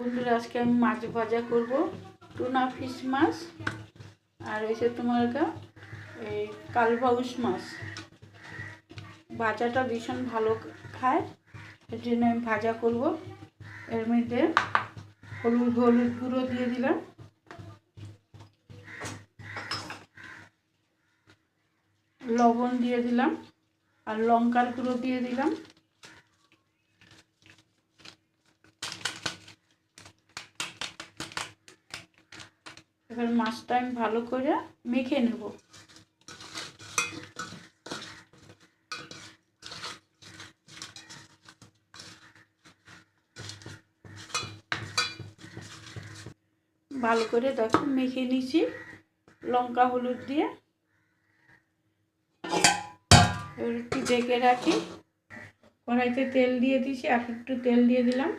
বন্ধুরা, আজকে আমি মাছ ভাজা করব। টুনা ফিশ মাছ আর এসে তোমার এই কালবাউস মাছ। ভাজাটা ভীষণ ভালো খায়, এর জন্য আমি ভাজা করব। এর মধ্যে হলুদ হলুদ গুঁড়ো দিয়ে দিলাম। লবণ দিয়ে দিলাম আর লঙ্কার গুঁড়ো দিয়ে দিলাম। এবার মাছটা আমি ভালো করে মেখে নেব। ভালো করে দেখো মেখে নিছি, লঙ্কা, হলুদ দিয়ে। এবার একটু ডেকে রাখি। কড়াইতে তেল দিয়ে দিছি, আর একটু তেল দিয়ে দিলাম।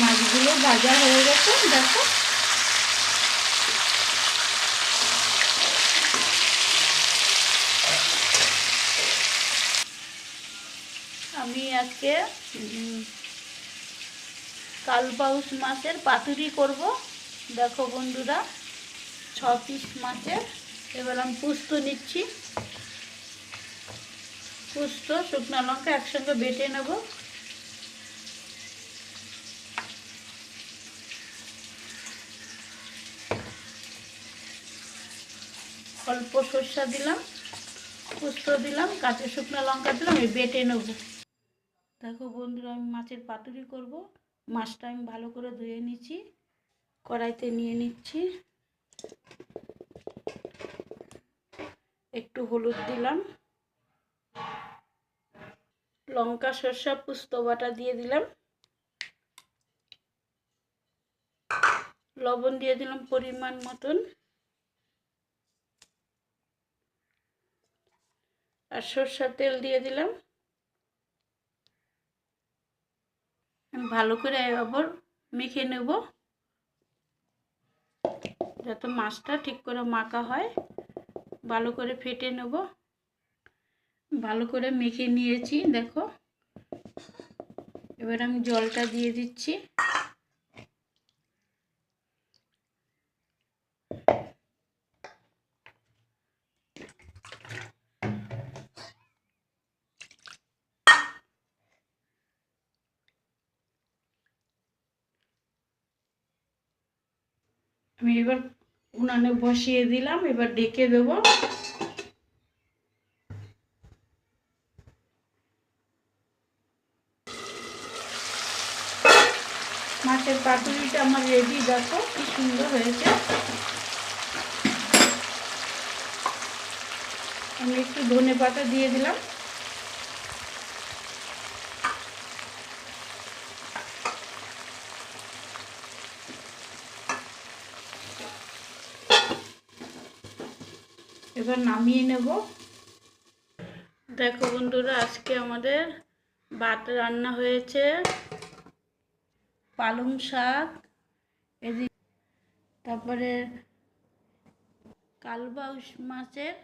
মাছগুলো ভাজা হয়ে গেছে দেখো। আমি আজকে উম, কালবাউস মাছের পাতুরি করব। দেখো বন্ধুরা ছ পিস মাছের। এবার আমি পুস্ত নিচ্ছি। পুস্ত শুকনো লঙ্কা একসঙ্গে বেটে নেব। অল্প সর্ষা দিলাম, পোস্ত দিলাম, কাঁচা শুকনো লঙ্কা দিলাম এই বেটে নেব। দেখো বন্ধুরা, আমি মাছের পাতুরি করব। মাছটা আমি ভালো করে ধুয়ে নিচ্ছি, কড়াইতে নিয়ে নিচ্ছি। একটু হলুদ দিলাম। লঙ্কা, সর্ষা, পুস্ত বাটা দিয়ে দিলাম। লবণ দিয়ে দিলাম পরিমাণ মতন। আর সর্ষার তেল দিয়ে দিলাম। আমি ভালো করে আবার মেখে নেব। যাতে মাছটা ঠিক করে মাখা হয়, ভালো করে ফেটে নেব। ভালো করে মেখে নিয়েছি, দেখো। এবার আমি জলটা দিয়ে দিচ্ছি। আমি এবার উনানে বসিয়ে দিলাম, এবার ডেকে দেবো। মাছের পাতুরিটা আমার রেডি, দেখো কি সুন্দর হয়েছে। আমি একটু ধনে পাতা দিয়ে দিলাম। এবার নামিয়ে নেব। দেখো বন্ধুরা, আজকে আমাদের ভাত রান্না হয়েছে। পালং শাক, এদিক তারপরে কালবাউস মাছের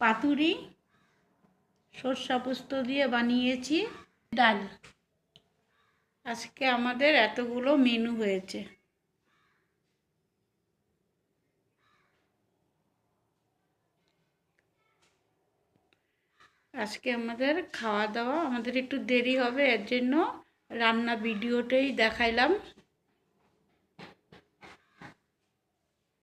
পাতুরি, সর্ষা পোস্ত দিয়ে বানিয়েছি, ডাল। আজকে আমাদের এতগুলো মেনু হয়েছে। আজকে আমাদের খাওয়া দাওয়া আমাদের একটু দেরি হবে এর জন্য রান্না ভিডিওটাই দেখাইলাম।